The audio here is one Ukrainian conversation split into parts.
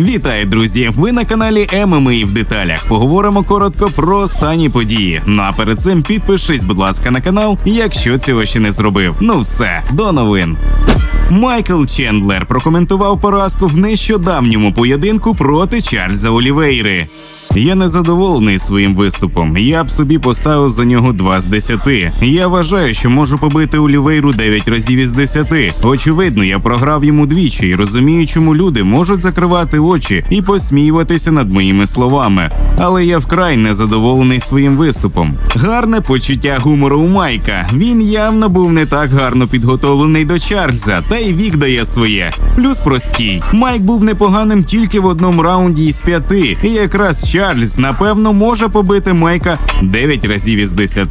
Вітаю, друзі! Ви на каналі ММА в деталях. Поговоримо коротко про останні події. Ну а перед цим підпишись, будь ласка, на канал, якщо цього ще не зробив. Ну все, до новин. Майкл Чендлер прокоментував поразку в нещодавньому поєдинку проти Чарльза Олівейри. Я не задоволений своїм виступом. Я б собі поставив за нього 2 з 10. Я вважаю, що можу побити Олівейру 9 разів із 10. Очевидно, я програв йому двічі і розумію, чому люди можуть закривати очі і посміюватися над моїми словами. Але я вкрай незадоволений своїм виступом. Гарне почуття гумору у Майка. Він явно був не так гарно підготовлений до Чарльза, та й вік дає своє. Плюс простій. Майк був непоганим тільки в одному раунді із п'яти, і якраз Чарльз, напевно, може побити Майка 9 разів із 10.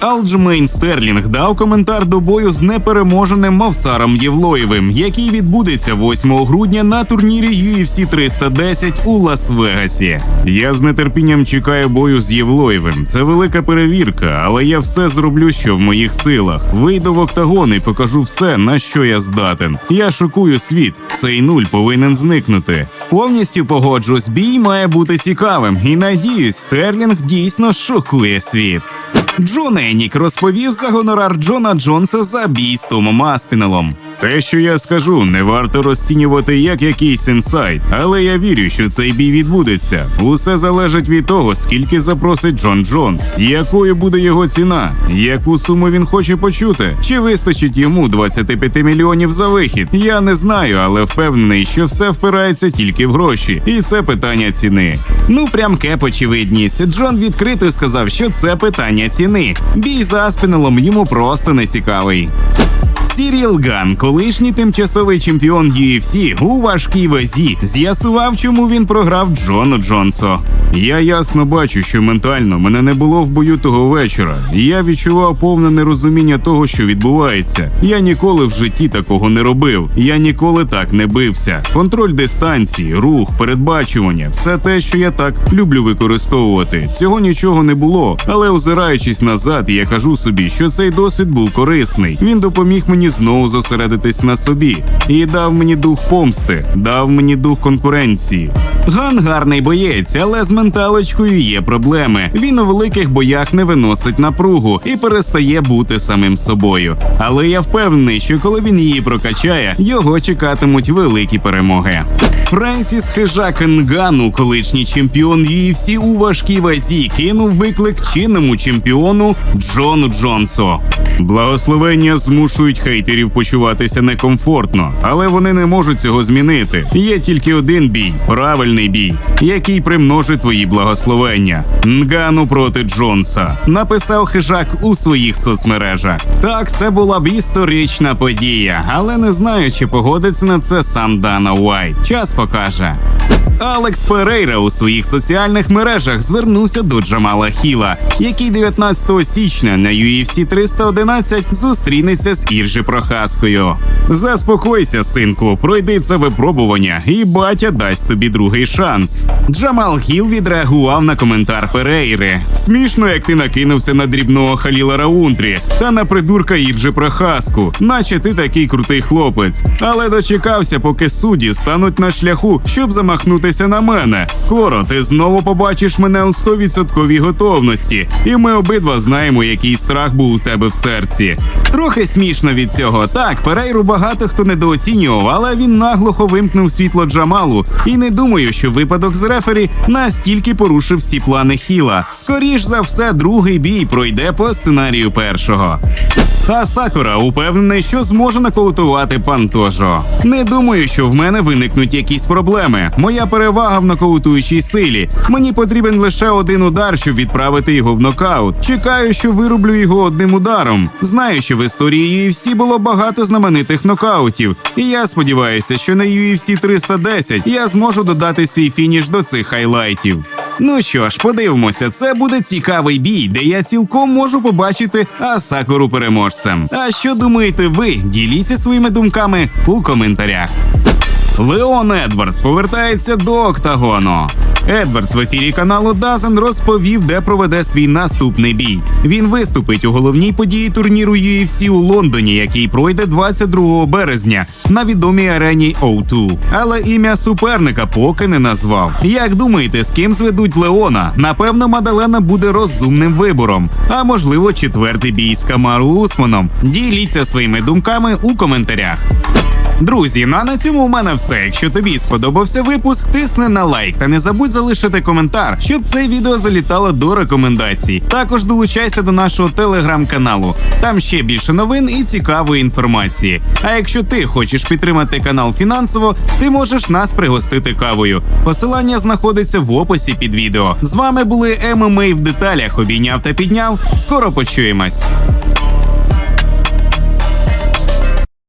Алджмейн Стерлінг дав коментар до бою з непереможеним Мавсаром Євлоєвим, який відбудеться 8 грудня на турнірі UFC 310 у Лас-Вегасі. Я з нетерпінням чекаю бою з Євлоєвим. Це велика перевірка, але я все зроблю, що в моїх силах. Вийду в октагон і покажу все, на що я здатен. Я шокую світ. Цей нуль повинен зникнути. Повністю погоджусь, бій має бути цікавим, і надіюсь, Стерлінг дійсно шокує світ. Джон Енік розповів за гонорар Джона Джонса за бій з Томом Аспінелом. Те, що я скажу, не варто розцінювати як якийсь інсайт, але я вірю, що цей бій відбудеться. Усе залежить від того, скільки запросить Джон Джонс, якою буде його ціна, яку суму він хоче почути, чи вистачить йому 25 мільйонів за вихід. Я не знаю, але впевнений, що все впирається тільки в гроші, і це питання ціни. Ну прям кеп очевидність. Джон відкрито сказав, що це питання ціни. Бій за Аспінелом йому просто не цікавий. Сіріл Ган, колишній тимчасовий чемпіон UFC у важкій вазі, з'ясував, чому він програв Джону Джонсо. Я ясно бачу, що ментально мене не було в бою того вечора. Я відчував повне нерозуміння того, що відбувається. Я ніколи в житті такого не робив. Я ніколи так не бився. Контроль дистанції, рух, передбачування все те, що я так люблю використовувати. Цього нічого не було. Але озираючись назад, я кажу собі, що цей досвід був корисний. Він допоміг мені знову зосередитись на собі і дав мені дух помсти, дав мені дух конкуренції. Ган гарний боєць, але з менталочкою є проблеми. Він у великих боях не виносить напругу і перестає бути самим собою. Але я впевнений, що коли він її прокачає, його чекатимуть великі перемоги. Френсіс Хижак Нгану, колишній чемпіон UFC у важкій вазі, кинув виклик чинному чемпіону Джону Джонсу. Благословення змушують хейтерів почуватися некомфортно, але вони не можуть цього змінити. Є тільки один бій, правильний бій, який примножить твої благословення. Нгану проти Джонса. Написав хижак у своїх соцмережах. Так, це була б історична подія, але не знаю, чи погодиться на це сам Дана Уайт. Час покаже. Алекс Перейра у своїх соціальних мережах звернувся до Джамала Хіла, який 19 січня на UFC 311 зустрінеться з Іржі Прохаскою. Заспокойся, синку, пройди це випробування, і батя дасть тобі другий шанс. Джамал Хіл відреагував на коментар Перейри. Смішно, як ти накинувся на дрібного Халіла Раунтрі та на придурка Іржі Прохаску, наче ти такий крутий хлопець. Але дочекався, поки судді стануть на шляху, щоб замахнутися на мене. Скоро ти знову побачиш мене у 100% готовності, і ми обидва знаємо, який страх був у тебе в серці. Трохи смішно від цього. Так, Перейру багато хто недооцінював, але він наглухо вимкнув світло Джамалу. І не думаю, що випадок з рефері настільки порушив всі плани Хіла. Скоріш за все, другий бій пройде по сценарію першого. А Сакура упевнений, що зможе нокаутувати Пантожо. Не думаю, що в мене виникнуть якісь проблеми. Моя перевага в нокаутуючій силі. Мені потрібен лише один удар, щоб відправити його в нокаут. Чекаю, що вироблю його одним ударом. Знаю, що в історії UFC було багато знаменитих нокаутів, і я сподіваюся, що на UFC 310 я зможу додати свій фініш до цих хайлайтів. Ну що ж, подивимося, це буде цікавий бій, де я цілком можу побачити Асакуру переможцем. А що думаєте ви? Діліться своїми думками у коментарях. Леон Едвардс повертається до октагону. Едвардс в ефірі каналу Дазен розповів, де проведе свій наступний бій. Він виступить у головній події турніру UFC у Лондоні, який пройде 22 березня на відомій арені O2. Але ім'я суперника поки не назвав. Як думаєте, з ким зведуть Леона? Напевно, Мадалена буде розумним вибором. А можливо, четвертий бій з Камару Усманом. Діліться своїми думками у коментарях. Друзі, ну а на цьому у мене все. Якщо тобі сподобався випуск, тисни на лайк та не забудь залишити коментар, щоб це відео залітало до рекомендацій. Також долучайся до нашого телеграм-каналу. Там ще більше новин і цікавої інформації. А якщо ти хочеш підтримати канал фінансово, ти можеш нас пригостити кавою. Посилання знаходиться в описі під відео. З вами були ММА в деталях. Обійняв та підняв. Скоро почуємось.